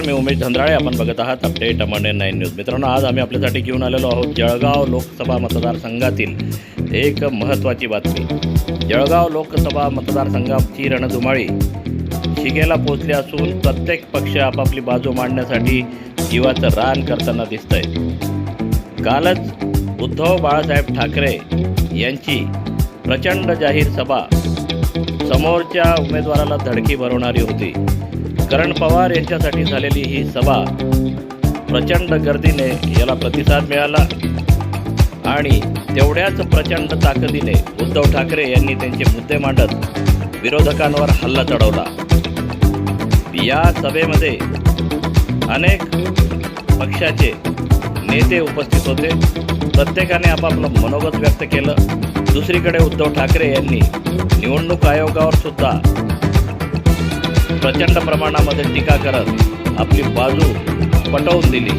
उमेश धंद्राळे. आपण बघत आहात अपडेट अमरने नाईन न्यूज. मित्रांनो आज आम्ही आपल्यासाठी घेऊन आलेलो आहोत जळगाव लोकसभा मतदारसंघातील एक महत्त्वाची बातमी. जळगाव लोकसभा मतदारसंघाची रणधुमाळी शिगेला पोचली असून प्रत्येक पक्ष आपापली बाजू मांडण्यासाठी जीवाचं रान करताना दिसतंय. कालच उद्धव बाळासाहेब ठाकरे यांची प्रचंड जाहीर सभा. समोरच्या उमेदवाराला धडकी भरवणारी होती. करण पवार यांच्यासाठी झालेली ही सभा प्रचंड गर्दीने याला प्रतिसाद मिळाला आणि तेवढ्याच प्रचंड ताकदीने उद्धव ठाकरे यांनी त्यांचे मुद्दे मांडत विरोधकांवर हल्ला चढवला. या सभेमध्ये अनेक पक्षाचे नेते उपस्थित होते. प्रत्येकाने आपापलं मनोगत व्यक्त केलं. दुसरीकडे उद्धव ठाकरे यांनी निवडणूक आयोगावर सुद्धा प्रचंड प्रमाणामध्ये टीका करत आपली बाजू पटवून दिली.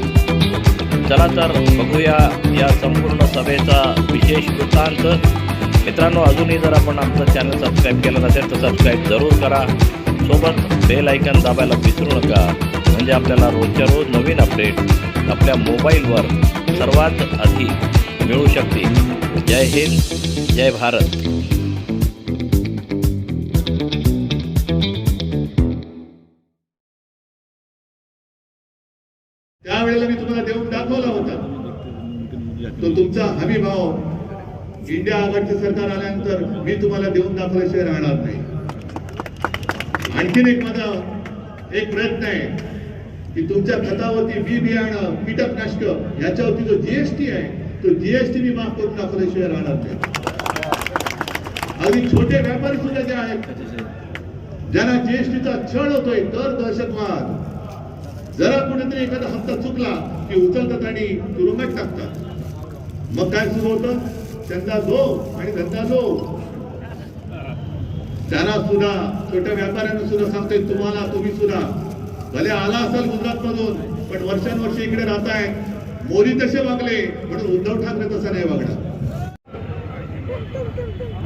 चला तर बघूया या संपूर्ण सभेचा विशेष वृत्तांत. मित्रांनो अजूनही जर आपण आमचं चॅनल सबस्क्राईब केलं नसेल तर सबस्क्राईब जरूर करा. सोबत बेल ऐकन दाबायला विसरू नका. म्हणजे आपल्याला रोजच्या रोज नवीन अपडेट आपल्या मोबाईलवर सर्वात आधी मिळू शकते जय हिंद जय भारत. त्यावेळेला मी तुम्हाला देऊन दाखवला होता. तो तुमचा हमी भाव इंडिया आघाडीचे सरकार आल्यानंतर मी तुम्हाला देऊन दाखवल्याशिवाय राहणार नाही. आणखीन एक माझा एक प्रयत्न आहे की तुमच्या खतावरती बी बियाणं कीटकनाशक याच्यावरती जो जीएसटी आहे तो जीएसटी मी माफ करून दाखवल्याशिवाय राहणार नाही. अगदी छोटे व्यापारी सुद्धा जे आहेत ज्यांना जीएसटीचा छळ होतोय तर दहशतवाद जरा एखादा हप्ता चुकला की उचलतात आणि तुरुंगात टाकतात. मग काय सुरू होतं? त्यांचा जो आणि धंदा जो. त्यांना सुद्धा छोट्या व्यापाऱ्यांना सुद्धा सांगतोय तुम्हाला तुम्ही सुद्धा. भले आला असाल गुजरात मधून पण वर्षानुवर्षे इकडे राहताय. मोदी तसे वागले म्हणून उद्धव ठाकरे तसा नाही वागणार.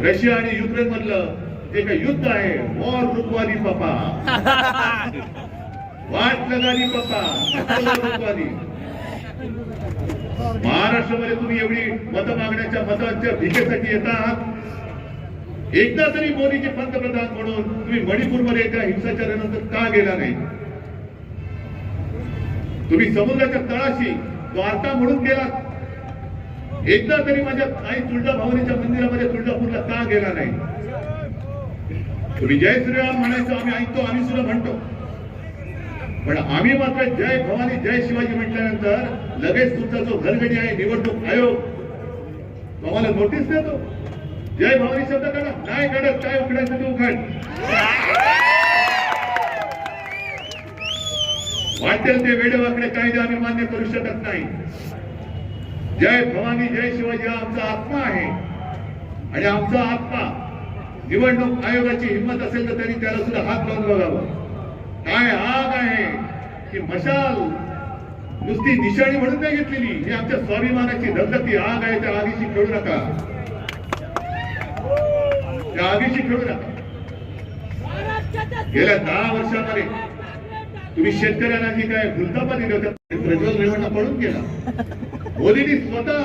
रशिया आणि युक्रेन मधलं एक युद्ध आहे. वॉर रुकवाली पपा वाट लगाली पप्पा महाराष्ट्रामध्ये तुम्ही एवढी मत मागण्याच्या मतांच्या भिकेसाठी येत आहात. एकदा तरी मोदीचे पंतप्रधान म्हणून तुम्ही मणिपूरमध्ये त्या हिंसाचारानंतर का गेला नाही? तुम्ही समुद्राच्या तळाशी वार्ता म्हणून गेला एकदा तरी माझ्या आई तुळजा भवानीच्या मंदिरामध्ये तुळजापूरला का गेला नाही? तुम्ही जय श्रीराम म्हणायचं आम्ही ऐकतो आम्ही सुद्धा म्हणतो. पण आम्ही मात्र जय भवानी जय शिवाजी म्हटल्यानंतर लगेच तुमचा जो घरगडी आहे निवडणूक आयोग तो आम्हाला नोटीस देतो. जय भवानी शब्द काढा. काय काढत काय उघडायचं ते उघड. वाटेल ते वेडेवाकडे कायदे आम्ही मान्य करू शकत नाही. जय भवानी जय शिवाजी हा आमचा आत्मा आहे. आणि आमचा आत्मा निवडणूक आयोगाची हिंमत असेल तर त्यांनी त्याला सुद्धा हात लावून बघावा. काय आग आहे की मशाल नुसती निशाणी म्हणून नाही घेतलेली. ही आमच्या स्वाभिमानाची धगधगती आग आहे त्या आगीशी खेळू नका. त्या आगीशी खेळू नका. गेल्या दहा वर्षामध्ये तुम्ही शेतकऱ्यांना जी काय भूलतापा दिलं होत्या प्रज्वल रेवणा पळून गेला. मोदींनी स्वतः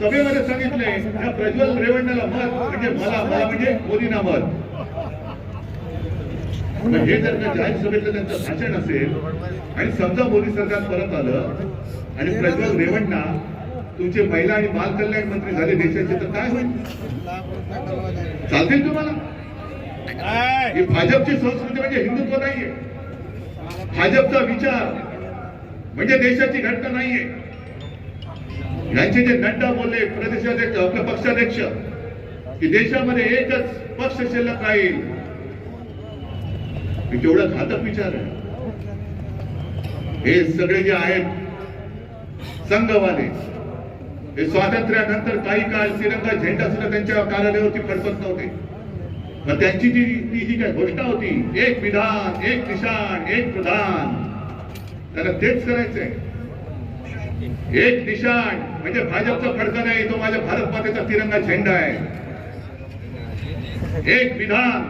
सभेमध्ये सांगितलंय त्या प्रज्वल रेवणाला मत म्हणजे मला मला म्हणजे मोदींना मत. हे जर का जाहीर सभेतलं त्यांचं भाषण असेल आणि समजा मोदी सरकार परत आलं आणि प्रज्वल रेवण्णा तुमचे महिला आणि बाल कल्याण मंत्री झाले देशाचे तर काय होईल? चालतील तुम्हाला? ही भाजपची संस्कृती म्हणजे हिंदुत्व नाहीये. भाजपचा विचार म्हणजे देशाची घटना नाहीये. यांचे जे नड्डा बोलले प्रदेशाध्यक्ष आपले पक्षाध्यक्ष की देशामध्ये एकच पक्ष शिल्लक राहील. केवढा घातक विचार आहे. हे सगळे जे आहेत संघवाले हे स्वातंत्र्यानंतर काही काळ तिरंगा झेंडा सुद्धा त्यांच्या कार्यालयावरती फडकत नव्हते. मग त्यांची जी ती जी काय घोषणा होती एक विधान एक निशाण एक प्रधान त्याला तेच करायचंय. एक निशाण म्हणजे भाजपचा फडका नाही तो माझ्या भारत मातेचा तिरंगा झेंडा आहे. एक विधान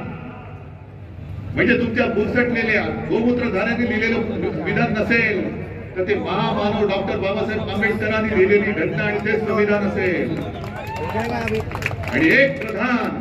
म्हणजे तुमच्या बुरसटलेल्या गोमूत्रधाऱ्यांनी लिहिलेलं विधान नसेल तर ते महामानव डॉक्टर बाबासाहेब आंबेडकरांनी लिहिलेली घटना आणि तेच संविधान असेल. आणि एक प्रधान